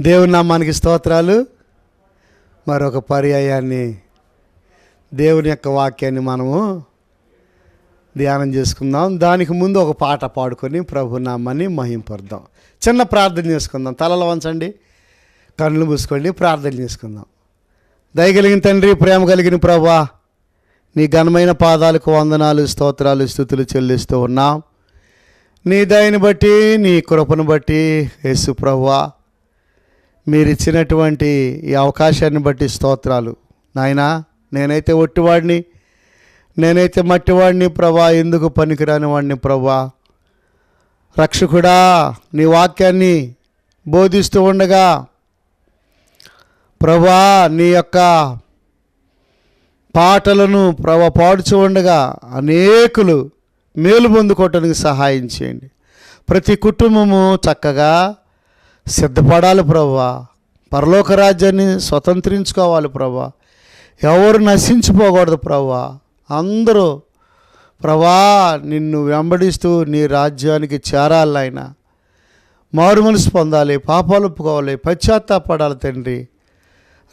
దేవుని నామానికి స్తోత్రాలు. మరొక పర్యాయాన్ని దేవుని యొక్క వాక్యాన్ని మనము ధ్యానం చేసుకుందాం. దానికి ముందు ఒక పాట పాడుకొని ప్రభు నామాన్ని మహింపరుద్దాం. చిన్న ప్రార్థన చేసుకుందాం. తలలో వంచండి కళ్ళు మూసుకోండి ప్రార్థన చేసుకుందాం. దయగలిగిన తండ్రి ప్రేమ కలిగిన ప్రభా నీ ఘనమైన పాదాలకు వందనాలు స్తోత్రాలు స్థుతులు చెల్లిస్తూ ఉన్నాం. నీ దయని బట్టి నీ కృపను బట్టి యేసు ప్రభా మీరు ఇచ్చినటువంటి ఈ అవకాశాన్ని బట్టి స్తోత్రాలు. నాయనా నేనైతే ఒట్టివాడిని నేనైతే మట్టివాడిని ప్రభా ఎందుకు పనికిరాని వాడిని ప్రభా? రక్షకుడా నీ వాక్యాన్ని బోధిస్తూ ఉండగా ప్రభా నీ యొక్క పాటలను ప్రభ పాడుచు ఉండగా అనేకులు మేలు పొందుకోవటానికి సహాయం చేయండి. ప్రతి కుటుంబము చక్కగా సిద్ధపడాలి ప్రభా. పరలోక రాజ్యాన్ని స్వతంత్రించుకోవాలి ప్రభా. ఎవరు నశించిపోకూడదు ప్రభా. అందరూ ప్రభా నిన్ను వెంబడిస్తూ నీ రాజ్యానికి చేరాలి ఆయన మారు మనసు పొందాలి పాపాలు ఒప్పుకోవాలి పశ్చాత్తాపడాలి తండ్రి.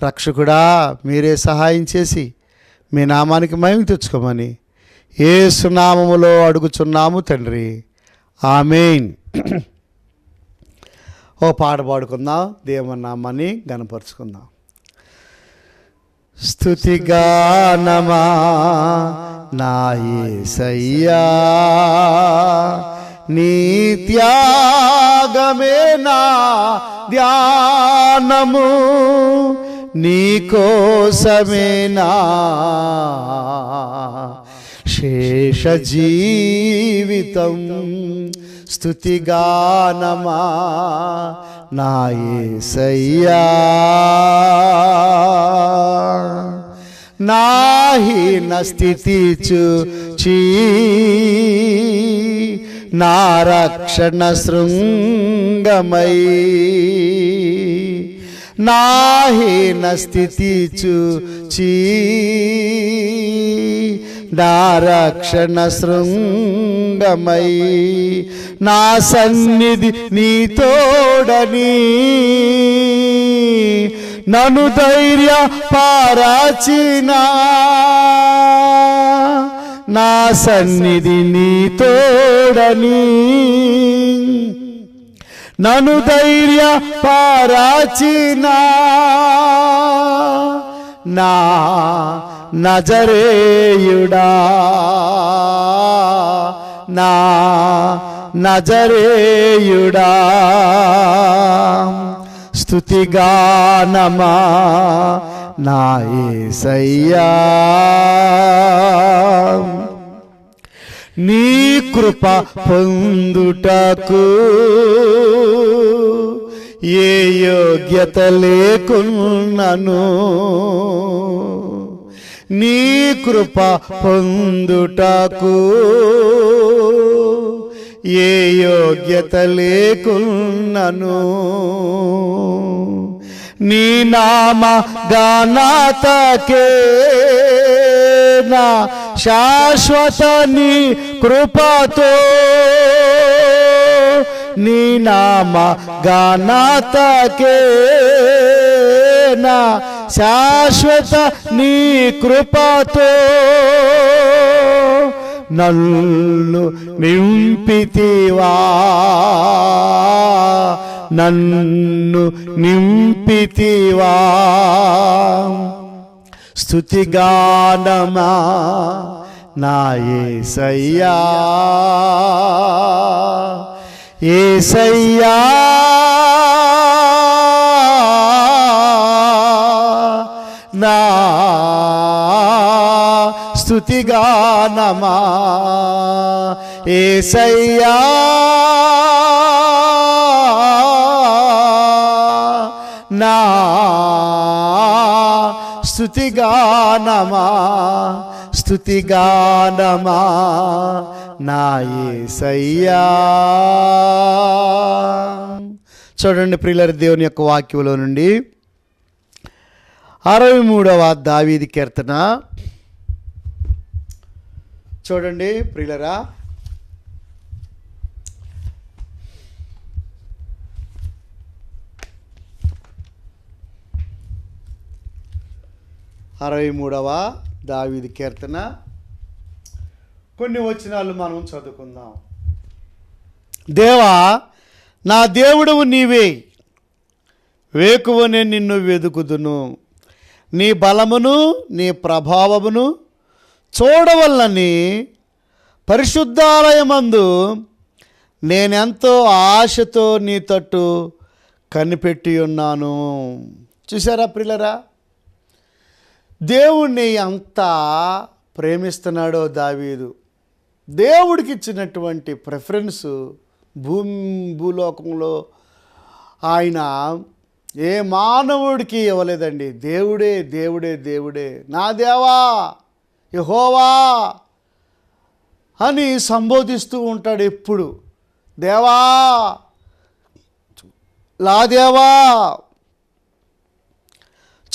రక్షకుడా మీరే సహాయం చేసి మీ నామానికి మహిమ తెచ్చుకోమని ఏ సునామములో అడుగుచున్నాము తండ్రి. ఆమెన్. ఓ పాట పాడుకుందాం. దేవనామాన్ని గనపరుచుకుందాం స్థుతిగానమా నాయసయ్యా నీ త్యాగమే నా ధ్యానము నీ నా శేష జీవితం స్థుతిగానమా నా యేసయ్యా నాహీన స్థితి చూచి నా రక్షణ శృంగమై నాహీన స్థితి చూచి దారక్షణ శృంగమై నా సన్నిధి నీతోడని. నను ధైర్య పారాచినా. నా సన్నిధి నీతోడని. నను ధైర్య పారాచినా. నా నజరేయుడా. నా నజరేయుడా. స్థుతిగానమా నా ఏసయ్యా. నీ కృప పొందుటకు ఏ యోగ్యత లేకున్నను. నీ కృప పొందుటకు ఏ యోగ్యత లేకున్నను. నీ నామ గానాతకే నా శాశ్వత నీ కృపతో. నీ నామ గానాతకే నా శాశ్వత నీ కృపతో నన్ను నింపితివా? నన్ను నింపితివా? స్థుతిగానమా నా ఏసయ్యా? నా స్థుతిగానమా ఏసయ్యా. నా స్థుతిగానమా స్థుతిగానమా నా ఏసయ్యా. చూడండి ప్రియులరి దేవుని యొక్క వాక్యంలో నుండి అరవై మూడవ దావీది కీర్తన. చూడండి ప్రియులరా. అరవై మూడవ దావీది కీర్తన. కొన్ని వచనాలు మనం చదువుకుందాం. దేవా నా దేవుడవు నీవే వేకువనే నిన్ను వెదుకుదును. నీ బలమును నీ ప్రభావమును చూడవల్లని పరిశుద్ధాలయమందు నేనెంతో ఆశతో నీ తట్టు కనిపెట్టి ఉన్నాను. చూసారా ప్రిల్లరా దేవుణ్ణి అంత ప్రేమిస్తున్నాడో దావీదు. దేవుడికి ఇచ్చినటువంటి ప్రిఫరెన్స్ భూమి భూలోకంలో ఆయన ఏ మానవుడికి ఇవ్వలేదండి. దేవుడే దేవుడే దేవుడే. నా దేవా యహోవా అని సంబోధిస్తూ ఉంటాడు ఎప్పుడు. దేవా లా దేవా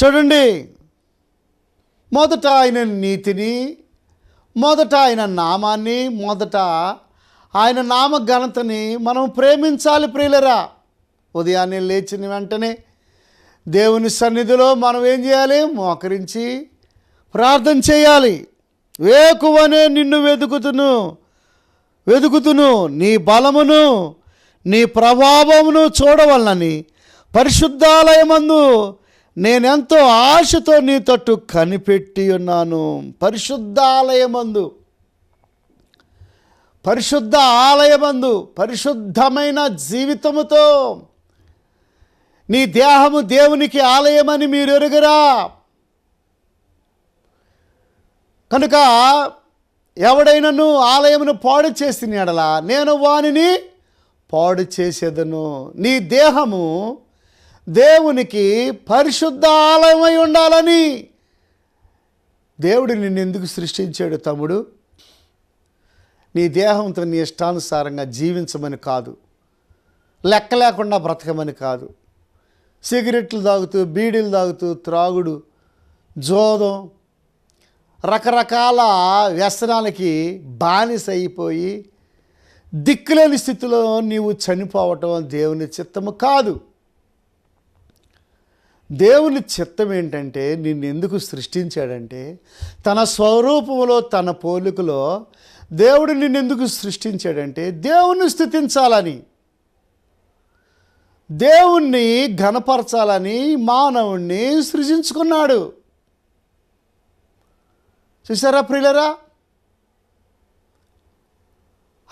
చూడండి. మొదట ఆయన నీతిని మొదట ఆయన నామాన్ని మొదట ఆయన నామ ఘనతని మనం ప్రేమించాలి ప్రియులరా. ఉదయాన్నే లేచిన వెంటనే దేవుని సన్నిధిలో మనం ఏం చేయాలి? మోకరించి ప్రార్థన చేయాలి. వేకువనే నిన్ను వెతుకుతును. వెతుకుతును. నీ బలమును నీ ప్రభావమును చూడవలనని పరిశుద్ధాలయమందు నేనెంతో ఆశతో నీ తట్టు కనిపెట్టి ఉన్నాను. పరిశుద్ధాలయమందు. పరిశుద్ధ ఆలయమందు పరిశుద్ధమైన జీవితముతో నీ దేహము దేవునికి ఆలయమని మీరు ఎరుగరా కనుక ఎవడైనను ఆలయమును పాడు చేసిన ఎడలా నేను వానిని పాడు చేసేదను. నీ దేహము దేవునికి పరిశుద్ధ ఆలయమై ఉండాలని. దేవుడు నిన్ను ఎందుకు సృష్టించాడు తమ్ముడు? నీ దేహంతో నీ ఇష్టానుసారంగా జీవించమని కాదు. లెక్క లేకుండా బ్రతకమని కాదు. సిగరెట్లు తాగుతూ బీడీలు తాగుతూ త్రాగుడు జోదం రకరకాల వ్యసనాలకి బానిస అయిపోయి దిక్కులేని స్థితిలో నీవు చనిపోవటం దేవుని చిత్తము కాదు. దేవుని చిత్తం ఏంటంటే నిన్ను ఎందుకు సృష్టించాడంటే తన స్వరూపంలో తన పోలికలో దేవుడు నిన్నెందుకు సృష్టించాడంటే దేవుణ్ణి స్థుతించాలని. దేవుణ్ణి ఘనపరచాలని మానవుణ్ణి సృజించుకున్నాడు. చూసారా ప్రియులరా?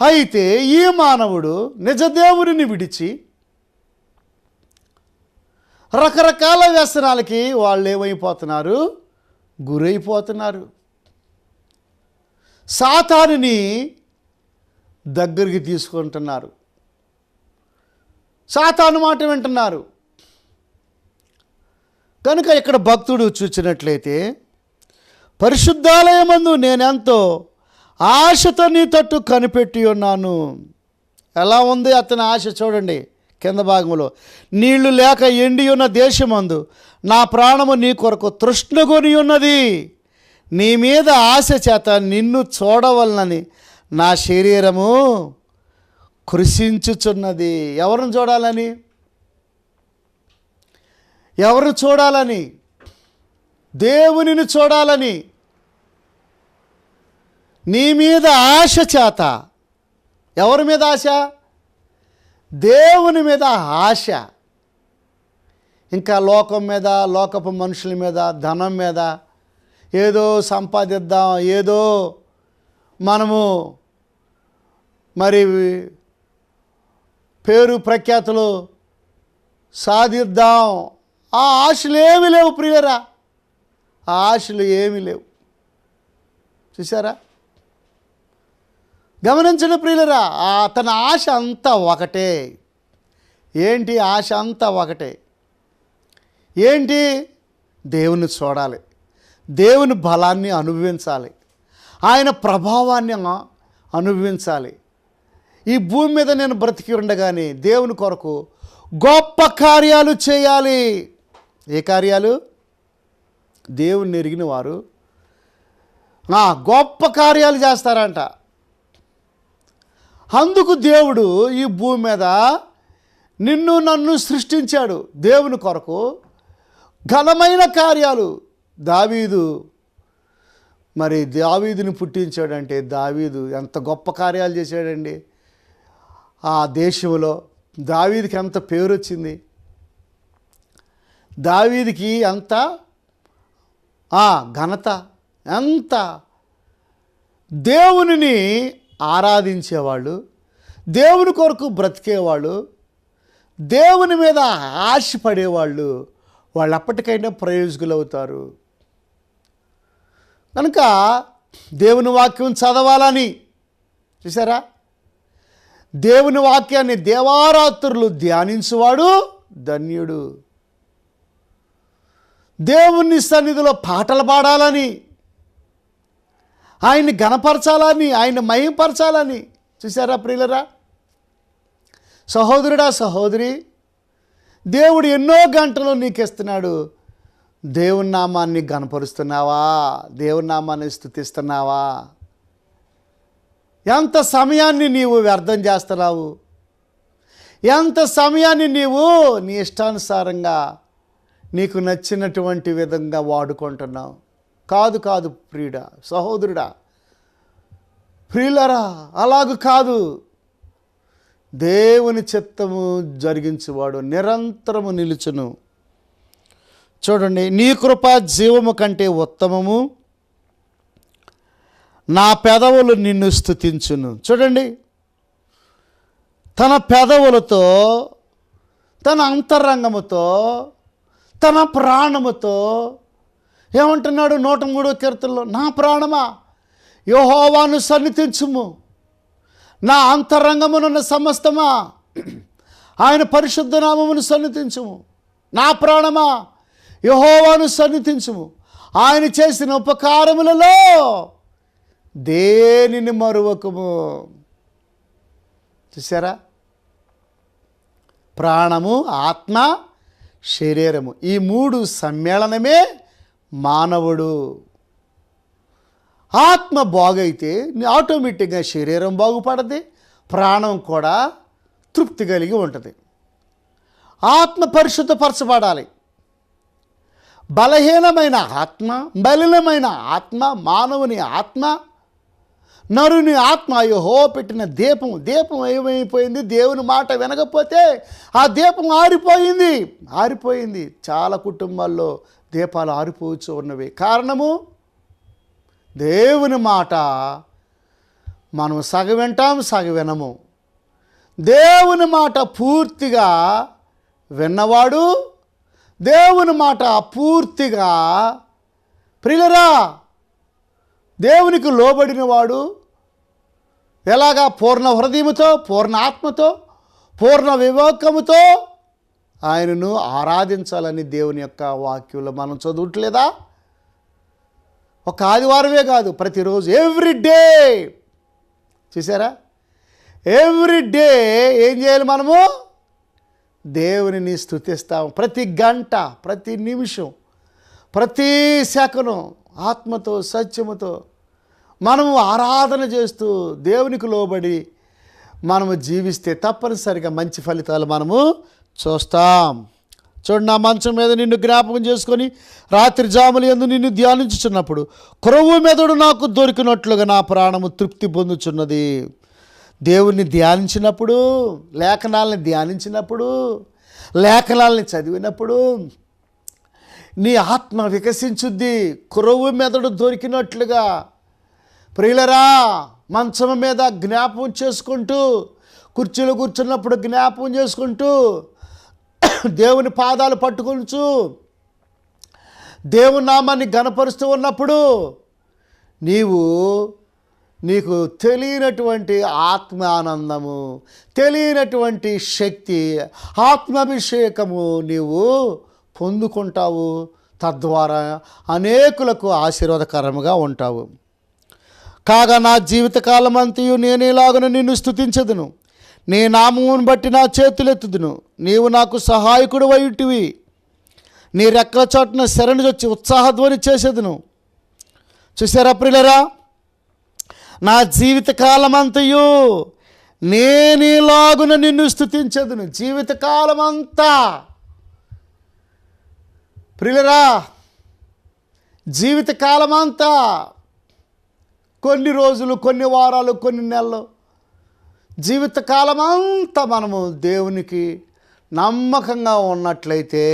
అయితే ఈ మానవుడు నిజదేవుడిని విడిచి రకరకాల వ్యసనాలకి వాళ్ళు ఏమైపోతున్నారు? గురైపోతున్నారు. సాతానుని దగ్గరికి తీసుకుంటున్నారు. సాతాను మాట వింటున్నారు. కనుక ఇక్కడ భక్తుడు చూచినట్లయితే పరిశుద్ధాలయమందు నేనెంతో ఆశతో నీ తట్టు కనిపెట్టి ఉన్నాను. ఎలా ఉంది అతని ఆశ చూడండి కింద భాగంలో. నీళ్ళు లేక ఎండి ఉన్న దేశమందు నా ప్రాణము నీ కొరకు తృష్ణగొని ఉన్నది. నీ మీద ఆశ చేత నిన్ను చూడవలనని నా శరీరము కృషించుచున్నది. ఎవరిని చూడాలని? ఎవరు చూడాలని? దేవునిని చూడాలని. నీ మీద ఆశ చేత. ఎవరి మీద ఆశ? దేవుని మీద ఆశ. ఇంకా లోకం మీద లోకపు మనుషుల మీద ధనం మీద ఏదో సంపాదిద్దాం ఏదో మనము మరి పేరు ప్రఖ్యాతులు సాధిద్దాం. ఆ ఆశలు ఏమి లేవు ప్రియరా ఆ ఆశలు ఏమి లేవు. చూసారా గమనించండి ప్రియులరా ఆ తన ఆశ అంతా ఒకటే. ఏంటి ఆశ అంతా ఒకటే? ఏంటి? దేవుని చూడాలి. దేవుని బలాన్ని అనుభవించాలి. ఆయన ప్రభావాన్ని అనుభవించాలి. ఈ భూమి మీద నేను బ్రతికి ఉండగానే దేవుని కొరకు గొప్ప కార్యాలు చేయాలి. ఏ కార్యాలు? దేవుని ఎరిగిన వారు. గొప్ప కార్యాలు చేస్తారంట. అందుకు దేవుడు ఈ భూమి మీద నిన్ను నన్ను సృష్టించాడు దేవుని కొరకు. ఘనమైన కార్యాలు. దావీదు. మరి దావీదుని పుట్టించాడంటే దావీదు ఎంత గొప్ప కార్యాలు చేశాడండి. ఆ దేశంలో దావీదికి ఎంత పేరు వచ్చింది దావీదికి ఎంత ఆ, ఘనత ఎంత దేవునిని ఆరాధించేవాళ్ళు దేవుని కొరకు బ్రతికేవాళ్ళు దేవుని మీద ఆశపడేవాళ్ళు వాళ్ళు అప్పటికైనా ప్రయోజకులు అవుతారు కనుక దేవుని వాక్యం చదవాలని చూసారా దేవుని వాక్యాన్ని దేవారాత్రులు ధ్యానించువాడు ధన్యుడు. దేవుని సన్నిధిలో పాటలు పాడాలని ఆయన్ని గణపరచాలని ఆయన మయంపరచాలని చూసారా ప్రియులరా? సహోదరుడా సహోదరి దేవుడు ఎన్నో గంటలు నీకు ఇస్తున్నాడు దేవుని నామాన్ని గణపరుస్తున్నావా? దేవుని నామాన్ని స్థుతిస్తున్నావా? ఎంత సమయాన్ని నీవు వ్యర్థం చేస్తున్నావు? ఎంత సమయాన్ని నీవు నీ ఇష్టానుసారంగా నీకు నచ్చినటువంటి విధంగా వాడుకుంటున్నావు? కాదు కాదు ప్రియుడా సహోదరుడా ప్రియులరా అలాగు కాదు. దేవుని చిత్తము జరిగించువాడు నిరంతరము నిలుచును. చూడండి నీ కృప జీవము కంటే ఉత్తమము నా పెదవులు నిన్ను స్థుతించును చూడండి. తన పెదవులతో తన అంతరంగముతో తన ప్రాణముతో ఏమంటున్నాడు నూట మూడో కీర్తనలో? నా ప్రాణమా? యోహోవాను సన్నిధించుము. నా అంతరంగమునున్న సమస్తమా? ఆయన పరిశుద్ధ నామమును సన్నిధించుము. నా ప్రాణమా? యహోవాను సన్నిధించుము. ఆయన చేసిన ఉపకారములలో దేనిని మరువకము? చూసారా ప్రాణము ఆత్మ శరీరము. ఈ మూడు సమ్మేళనమే మానవుడు. ఆత్మ బాగైతే ఆటోమేటిక్గా శరీరం బాగుపడది ప్రాణం కూడా తృప్తి కలిగి ఉంటుంది. ఆత్మ పరిశుద్ధపరచబడాలి. బలహీనమైన ఆత్మ బలినమైన ఆత్మ మానవుని ఆత్మ నరుని ఆత్మ యహో పెట్టిన దీపం దీపం ఏమైపోయింది? దేవుని మాట వినకపోతే ఆ దీపం ఆరిపోయింది. ఆరిపోయింది. చాలా కుటుంబాల్లో దీపాలు ఆరిపోవచ్చు ఉన్నవి. కారణము? దేవుని మాట మనం సగ వింటాం సగ వినము. దేవుని మాట పూర్తిగా విన్నవాడు దేవుని మాట పూర్తిగా ప్రియులరా దేవునికి లోబడినవాడు ఎలాగా పూర్ణ హృదయముతో పూర్ణ ఆత్మతో పూర్ణ వివేకముతో ఆయనను ఆరాధించాలని దేవుని యొక్క వాక్యంలో మనం చదువుట్లేదా? ఒక ఆదివారమే కాదు ప్రతిరోజు ఎవ్రీ డే చూసారా ఎవ్రీ డే ఏం చేయాలి మనము? దేవునిని స్థుతిస్తాము. ప్రతి గంట ప్రతి నిమిషం ప్రతి సెకను ఆత్మతో సత్యముతో మనము ఆరాధన చేస్తూ దేవునికి లోబడి మనము జీవిస్తే తప్పనిసరిగా మంచి ఫలితాలు మనము చూస్తాం. చూడు నా మంచం మీద నిన్ను జ్ఞాపకం చేసుకొని రాత్రి జాములు ఎందు నిన్ను ధ్యానించుచున్నప్పుడు క్రొవ్వు మెదడు నాకు దొరికినట్లుగా నా ప్రాణము తృప్తి పొందుచున్నది. దేవుణ్ణి ధ్యానించినప్పుడు లేఖనాలని ధ్యానించినప్పుడు లేఖనాలని చదివినప్పుడు నీ ఆత్మ వికసించుద్ది. క్రొవ్వు మెదడు దొరికినట్లుగా ప్రియులరా మంచం మీద జ్ఞాపం చేసుకుంటూ కుర్చీలో కూర్చున్నప్పుడు జ్ఞాపం చేసుకుంటూ దేవుని పాదాలు పట్టుకొనుచు దేవుని నామాన్ని గనపరుస్తూ ఉన్నప్పుడు నీవు నీకు తెలియనటువంటి ఆత్మానందము తెలియనటువంటి శక్తి ఆత్మాభిషేకము నీవు పొందుకుంటావు. తద్వారా అనేకులకు ఆశీర్వాదకరముగా ఉంటావు. కాగా నా జీవితకాలం అంతయు నేనేలాగను నిన్ను స్థుతించదును నీ నామమును బట్టి నా చేతులెత్తుదును. నీవు నాకు సహాయకుడు వైటివి నీ రెక్కల చోటున శరణి వచ్చి ఉత్సాహధ్వని చేసేదును. చూసారా ప్రిలరా నా జీవితకాలం అంతయు నేనేలాగున నిన్ను స్థుతించదును జీవితకాలం అంతా ప్రిలరా జీవితకాలమంతా కొన్ని రోజులు కొన్ని వారాలు కొన్ని నెలలు. జీవితకాలం అంతా మనము దేవునికి నమ్మకంగా ఉన్నట్లయితే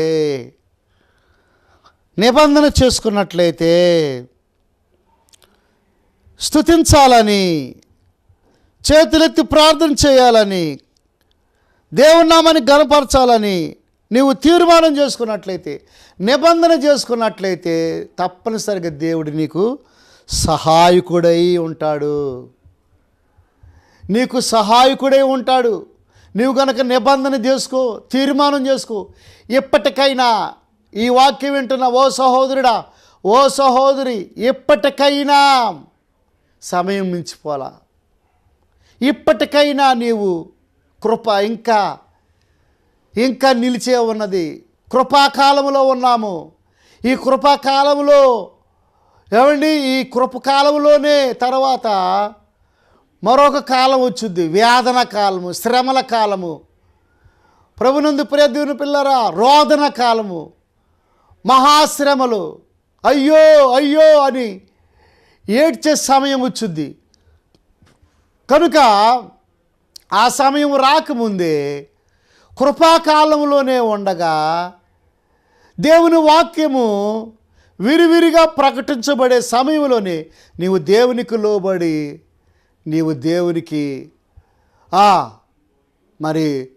నిబంధన చేసుకున్నట్లయితే స్తుతించాలని చేతులెత్తి ప్రార్థన చేయాలని దేవుని నామాన్ని గనపరచాలని నీవు తీర్మానం చేసుకున్నట్లయితే నిబంధన చేసుకున్నట్లయితే తప్పనిసరిగా దేవుడు నీకు సహాయకుడై ఉంటాడు. నీకు సహాయకుడై ఉంటాడు. నీవు గనక నిబంధన చేసుకో తీర్మానం చేసుకో ఎప్పటికైనా ఈ వాక్యం వింటున్న ఓ సహోదరుడా ఓ సహోదరి ఎప్పటికైనా సమయం మించిపోలా ఇప్పటికైనా నీవు కృప ఇంకా ఇంకా నిలిచే ఉన్నది. కృపాకాలంలో ఉన్నాము. ఈ కృపాకాలంలో ఏమండి? ఈ కృపకాలంలోనే తర్వాత మరొక కాలం వచ్చుద్ది వేదన కాలము శ్రమల కాలము. ప్రభునందు ప్రియదేవుని పిల్లరా రోదన కాలము. మహాశ్రమలు. అయ్యో అయ్యో అని ఏడ్చే సమయం వచ్చుద్ది కనుక ఆ సమయం రాకముందే కృపాకాలంలోనే ఉండగా దేవుని వాక్యము విరివిరిగా ప్రకటించబడే సమయంలోనే నీవు దేవునికి లోబడి నీవు దేవునికి ఆ మరి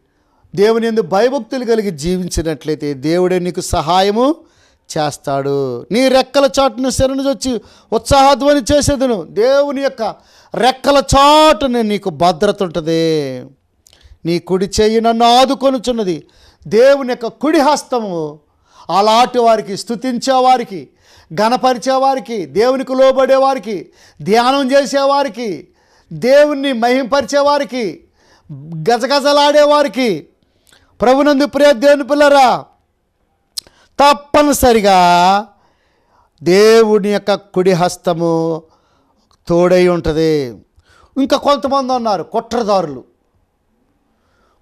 దేవుని ఎందు భయభక్తులు కలిగి జీవించినట్లయితే దేవుడే నీకు సహాయము చేస్తాడు. నీ రెక్కల చాటును శరణు వచ్చి ఉత్సాహధ్వని చేసేదను. దేవుని యొక్క రెక్కల చాటున నీకు భద్రత ఉంటుంది. నీ కుడి చేయి నన్ను ఆదుకొనుచున్నది. దేవుని యొక్క కుడి హస్తము అలాంటి వారికి స్థుతించేవారికి గణపరిచేవారికి దేవునికి లోబడేవారికి ధ్యానం చేసేవారికి దేవుణ్ణి మహింపరిచేవారికి గజగజలాడేవారికి ప్రభునందు ప్రియ దేవుని పిల్లరా తప్పనిసరిగా దేవుని యొక్క కుడి హస్తము తోడై ఉంటుంది. ఇంకా కొంతమంది ఉన్నారు కుట్రదారులు.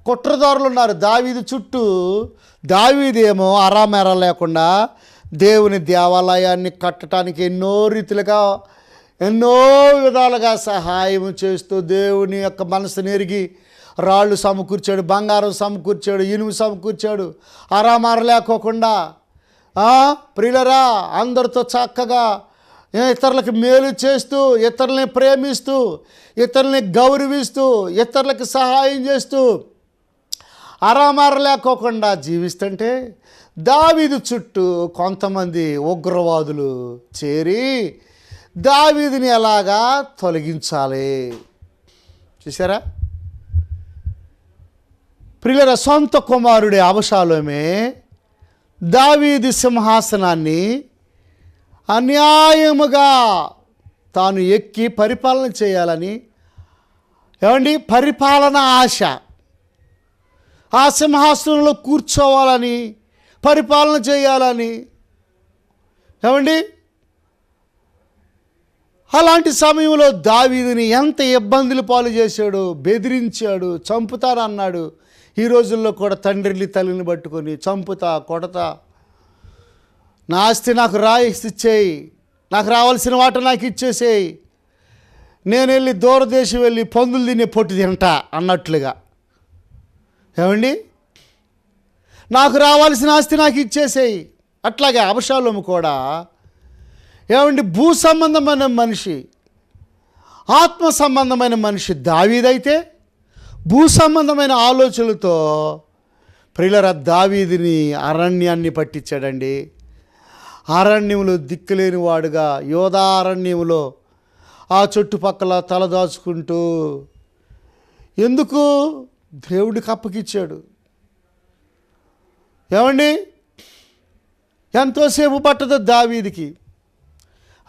కుట్రదారులు ఉన్నారు దావీది చుట్టూ దావీదేమో అరామెర లేకుండా దేవుని దేవాలయాన్ని కట్టడానికి ఎన్నో రీతిలుగా ఎన్నో విధాలుగా సహాయం చేస్తూ దేవుని యొక్క మనసుని ఎరిగి రాళ్ళు సమకూర్చాడు బంగారం సమకూర్చాడు ఇనుము సమకూర్చాడు. అరామార లేకోకుండా ప్రియులరా అందరితో చక్కగా ఇతరులకు మేలు చేస్తూ ఇతరులని ప్రేమిస్తూ ఇతరులని గౌరవిస్తూ ఇతరులకు సహాయం చేస్తూ అరామార లేకోకుండా జీవిస్తుంటే దావీదు చుట్టూ కొంతమంది ఉగ్రవాదులు చేరి దావీదిని ఎలాగా తొలగించాలి? చూసారా ప్రియుల సొంత కుమారుడి అవశాలమే దావీది సింహాసనాన్ని అన్యాయముగా తాను ఎక్కి పరిపాలన చేయాలని ఏమండి? పరిపాలన ఆశ. ఆ సింహాసనంలో కూర్చోవాలని పరిపాలన చేయాలని. ఏమండి? అలాంటి సమయంలో దావీదిని ఎంత ఇబ్బందులు పాలు చేశాడు బెదిరించాడు చంపుతారన్నాడు ఈ రోజుల్లో కూడా తండ్రిని తల్లిని పట్టుకొని చంపుతా కొడతా. నా ఆస్తి నాకు రాయిసి ఇచ్చేయి నాకు రావాల్సిన వాట నాకు ఇచ్చేసేయి. నేను వెళ్ళి దూరదేశం వెళ్ళి పందులు తినే పొట్టు తింటా అన్నట్లుగా. ఏమండి? నాకు రావాల్సిన ఆస్తి నాకు ఇచ్చేసేయి. అట్లాగే అవశాలము కూడా. ఏమండి? భూ సంబంధమైన మనిషి ఆత్మ సంబంధమైన మనిషి దావీదైతే భూ సంబంధమైన ఆలోచనలతో ప్రియులర దావీదిని అరణ్యాన్ని పట్టించాడండి. అరణ్యములో దిక్కులేని వాడుగా యోధా అరణ్యములో ఆ చుట్టుపక్కల తలదాచుకుంటూ ఎందుకు దేవుడికి అప్పగిచ్చాడు. ఏమండి? ఎంతోసేపు పట్టదు దావీదికి.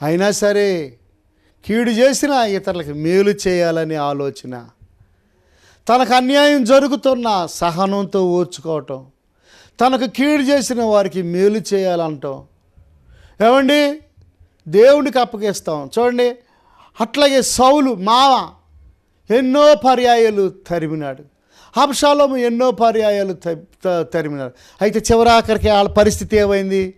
అయినా సరే కీడు చేసిన ఇతరులకు మేలు చేయాలనే ఆలోచన. తనకు అన్యాయం జరుగుతున్న సహనంతో ఓర్చుకోవటం. తనకు కీడు చేసిన వారికి మేలు చేయాలంటాం. ఏమండి? దేవుడికి అప్పగిస్తాం. చూడండి అట్లాగే సౌలు మావ ఎన్నో పర్యాయాలు తరిమినాడు. అబ్షాలోము ఎన్నో పర్యాయాలు తరిమినారు త- తరిమినాడు అయితే చివరాఖరికి వాళ్ళ పరిస్థితి ఏమైంది?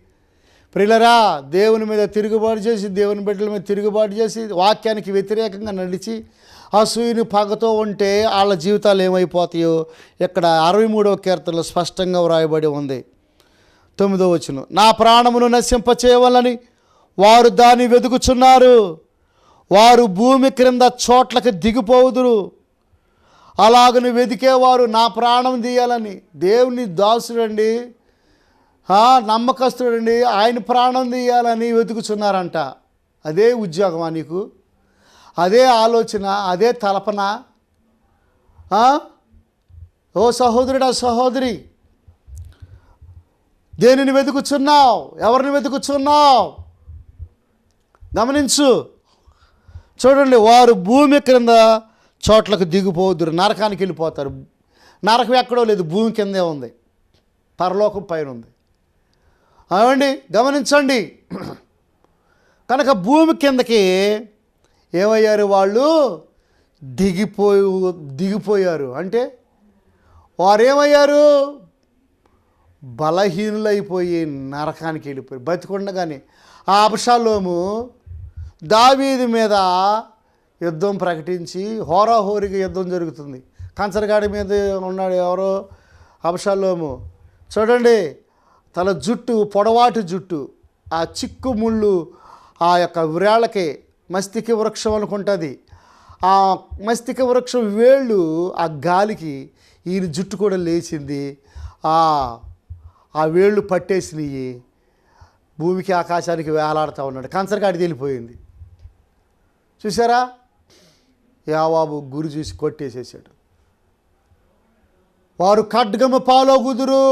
ప్రిలరా దేవుని మీద తిరుగుబాటు చేసి దేవుని బిడ్డల మీద తిరుగుబాటు చేసి వాక్యానికి వ్యతిరేకంగా నడిచి అసూయని పగతో ఉంటే వాళ్ళ జీవితాలు ఏమైపోతాయో ఇక్కడ అరవై మూడవ కీర్తనలో స్పష్టంగా వ్రాయబడి ఉంది. తొమ్మిదో వచ్చిన నా ప్రాణమును నశింపచేయవలని వారు దాన్ని వెతుకుచున్నారు వారు భూమి క్రింద చోట్లకి దిగిపోవుదురు అలాగని వెతికేవారు నా ప్రాణం తీయాలని. దేవుని దాసుడండి. నమ్మకస్తుడండి. ఆయన ప్రాణం తీయాలని వెతుకుచున్నారంట. అదే ఉద్యోగమా నీకు? అదే ఆలోచన అదే తలపన. ఓ సహోదరుడా సహోదరి. దేనిని వెతుకుచున్నావు? ఎవరిని వెతుకుచున్నావు? గమనించు. చూడండి వారు భూమి క్రింద చోట్లకు దిగిపోదురు నరకానికి వెళ్ళిపోతారు. నరకం ఎక్కడో లేదు భూమి కిందే ఉంది. పరలోకం పైన ఉంది. అవండి గమనించండి. కనుక భూమి కిందకి ఏమయ్యారు వాళ్ళు? దిగిపోయి దిగిపోయారు. అంటే వారు ఏమయ్యారు బలహీనులైపోయి నరకానికి వెళ్ళిపోయారు. బతికుండగానే ఆ అపశాలోము దావీది మీద యుద్ధం ప్రకటించి హోరాహోరీగా యుద్ధం జరుగుతుంది. కంచరగాడి మీద ఉన్నాడు ఎవరో? అబషాలోము. చూడండి తన జుట్టు పొడవాటి జుట్టు ఆ చిక్కు ముళ్ళు ఆ యొక్క వ్రేళ్ళకి మస్తికి వృక్షం అనుకుంటుంది. ఆ మస్తిక వృక్షం వేళ్ళు ఆ గాలికి ఈయన జుట్టు కూడా లేచింది. ఆ ఆ వేళ్ళు పట్టేసినవి భూమికి ఆకాశానికి వేలాడుతూ ఉన్నాడు. కంచరగాడి వెళ్ళిపోయింది చూసారా యావాబు గురి చూసి కొట్టేసేసాడు. వారు ఖడ్గము పాలోగుదురు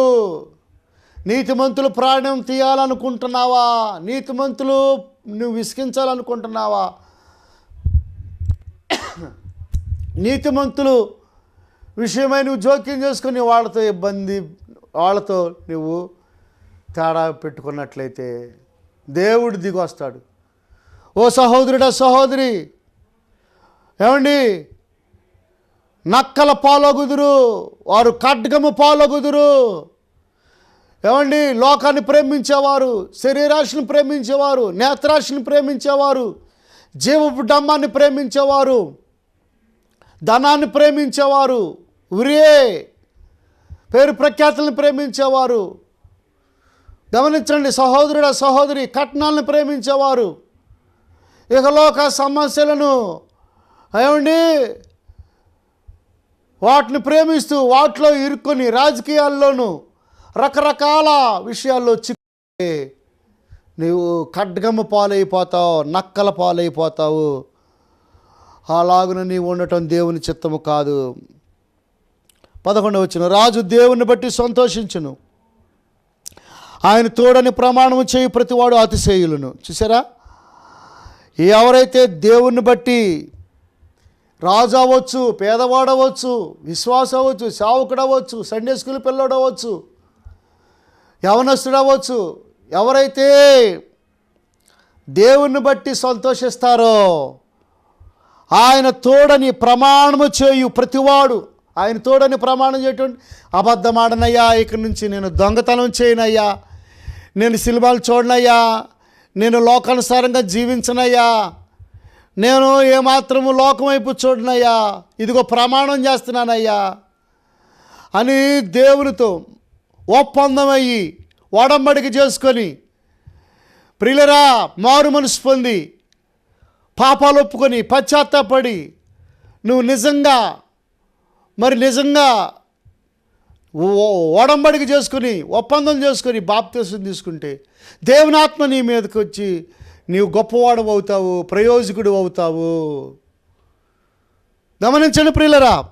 నీతిమంతులు ప్రాణం తీయాలనుకుంటున్నావా? నీతిమంతులు నువ్వు విసిగించాలనుకుంటున్నావా? నీతిమంతులు విషయమై నువ్వు జోక్యం చేసుకుని వాళ్ళతో ఇబ్బంది వాళ్ళతో నువ్వు తేడా పెట్టుకున్నట్లయితే దేవుడు దిగొస్తాడు. ఓ సహోదరుడా సహోదరి ఏమండి? నక్కల పాలగుదురు వారు ఖడ్గము పాలగుదురు. ఏమండి? లోకాన్ని ప్రేమించేవారు శరీరాశిని ప్రేమించేవారు నేత్రాశిని ప్రేమించేవారు జీవపు డమ్మాన్ని ప్రేమించేవారు ధనాన్ని ప్రేమించేవారు ఉరియే పేరు ప్రఖ్యాతులను ప్రేమించేవారు గమనించండి సహోదరుడ సహోదరి కట్నాలను ప్రేమించేవారు ఇకలోక సమస్యలను ఏమండి వాటిని ప్రేమిస్తూ వాటిలో ఇరుక్కొని రాజకీయాల్లోనూ రకరకాల విషయాల్లో చిక్కి నీవు ఖడ్గమ్మ పాలైపోతావు నక్కల పాలైపోతావు. అలాగున నీవు ఉండటం దేవుని చిత్తము కాదు. పదకొండు వచ్చిన రాజు దేవుని బట్టి సంతోషించును. ఆయన తోడని ప్రమాణము చేయి ప్రతివాడు అతిశయులను. చూసారా ఎవరైతే దేవుణ్ణి బట్టి రాజు అవ్వచ్చు పేదవాడవచ్చు విశ్వాసం అవ్వచ్చు సేవకుడవచ్చు సండే స్కూల్ పిల్లడవచ్చు యవనస్తుడవచ్చు ఎవరైతే దేవుణ్ణి బట్టి సంతోషిస్తారో ఆయన తోడని ప్రమాణము చేయు ప్రతివాడు ఆయన తోడని ప్రమాణం చేయటువంటి అబద్ధమాడనయ్యా ఇక్కడి నుంచి నేను దొంగతనం చేయనయ్యా నేను సినిమాలు చూడనయ్యా నేను లోకానుసారంగా జీవించనయ్యా నేను ఏమాత్రము లోకమైపు చూడనయ్యా. ఇదిగో ప్రమాణం చేస్తున్నానయ్యా. అని దేవునితో ఒప్పందమయ్యి ఒడంబడికి చేసుకొని ప్రిలరా మారు మనసు పొంది పాపాలు ఒప్పుకొని పశ్చాత్తాపడి నువ్వు నిజంగా మరి నిజంగా ఒడంబడికి చేసుకుని ఒప్పందం చేసుకొని బాప్తీసం తీసుకుంటే దేవునాత్మ నీ మీదకి వచ్చి నీవు గొప్పవాడు అవుతావు ప్రయోజకుడు అవుతావు. గమనించండి ప్రియులరా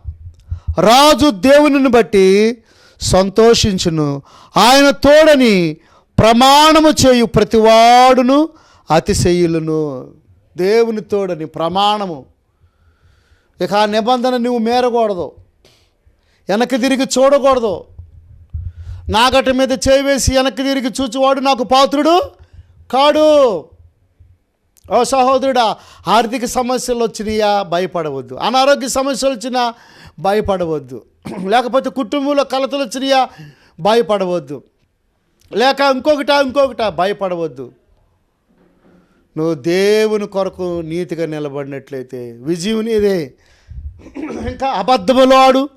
రాజు దేవునిని బట్టి సంతోషించును. ఆయన తోడని ప్రమాణము చేయు ప్రతివాడును అతిశయులను. దేవుని తోడని ప్రమాణము. ఇక ఆ నిబంధన నువ్వు మేరకూడదు. వెనక్కి తిరిగి చూడకూడదు. నాగటి మీద చేయి వేసి వెనక్కి తిరిగి చూచువాడు నాకు పాత్రుడు కాడు. ఓ సహోదరుడా ఆర్థిక సమస్యలు వచ్చినాయా? భయపడవద్దు. అనారోగ్య సమస్యలు వచ్చినా భయపడవద్దు. లేకపోతే కుటుంబంలో కలతలు వచ్చినాయా? భయపడవద్దు. లేక ఇంకొకట ఇంకొకట భయపడవద్దు. నువ్వు దేవుని కొరకు నీతిగా నిలబడినట్లయితే విజయం నీదే. ఇంకా అబద్ధములాడు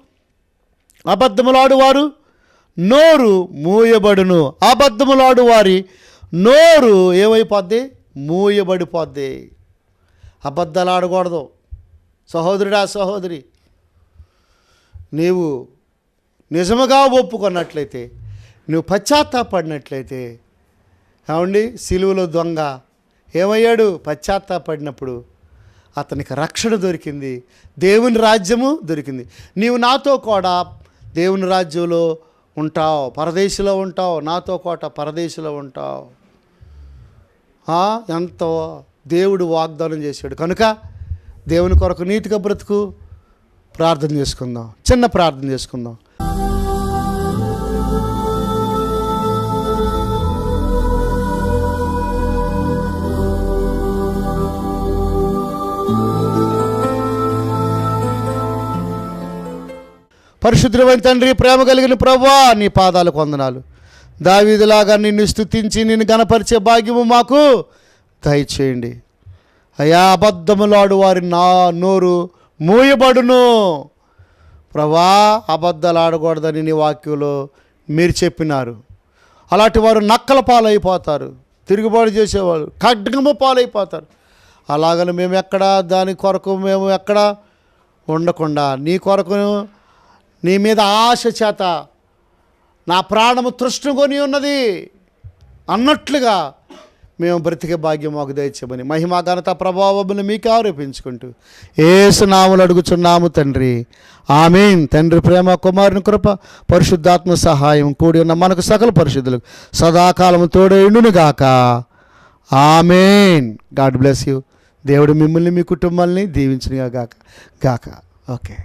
అబద్ధములాడు వారు నోరు మూయబడును. అబద్ధములాడు వారి నోరు ఏమైపోద్ది? మూయబడిపోద్ది. అబద్ధాలు ఆడకూడదు. సహోదరుడా సహోదరి నీవు నిజముగా ఒప్పుకున్నట్లయితే నువ్వు పశ్చాత్తాపడినట్లయితే ఏమండి? సిలువలో దొంగ ఏమయ్యాడు? పశ్చాత్తాపడినప్పుడు అతనికి రక్షణ దొరికింది. దేవుని రాజ్యము దొరికింది. నీవు నాతో కూడా దేవుని రాజ్యంలో ఉంటావు పరదేశంలో ఉంటావు నాతో కోట పరదేశంలో ఉంటావు. ఎంతో దేవుడు వాగ్దానం చేశాడు. కనుక దేవుని కొరకు నీతిగా బ్రతుకు ప్రార్థన చేసుకుందాం. చిన్న ప్రార్థన చేసుకుందాం. పరిశుద్ధమైన తండ్రి ప్రేమ కలిగిన ప్రభా నీ పాదాలకు వందనాలు. దావీదులాగా నిన్ను స్థుతించి నిన్ను గణపరిచే భాగ్యము మాకు దయచేయండి. అయా అబద్ధములాడు వారి నా నోరు మూయబడును. ప్రభా అబద్ధాలు ఆడకూడదని నీ వాక్యంలో మీరు చెప్పినారు. అలాంటి వారు నక్కల పాలైపోతారు. తిరుగుబాటు చేసేవాళ్ళు ఖడ్గము పాలైపోతారు. అలాగని మేము ఎక్కడ దాని కొరకు మేము ఎక్కడ ఉండకుండా నీ కొరకు నీ మీద ఆశ చేత నా ప్రాణము తృష్ణుకొని ఉన్నది. అన్నట్లుగా మేము బ్రతికే భాగ్యం మాకు దయచేమని మహిమా ఘనత ప్రభావములు మీకు ఆరోపించుకుంటూ ఏసునాములు అడుగుచున్నాము తండ్రి. ఆమెన్. తండ్రి ప్రేమ కుమారుని కృప పరిశుద్ధాత్మ సహాయం కూడి ఉన్న మనకు సకల పరిశుద్ధులకు సదాకాలము తోడేండును గాక. ఆమెన్. God bless you. దేవుడు మిమ్మల్ని మీ కుటుంబాల్ని దీవించిన గాక గాక. ఓకే.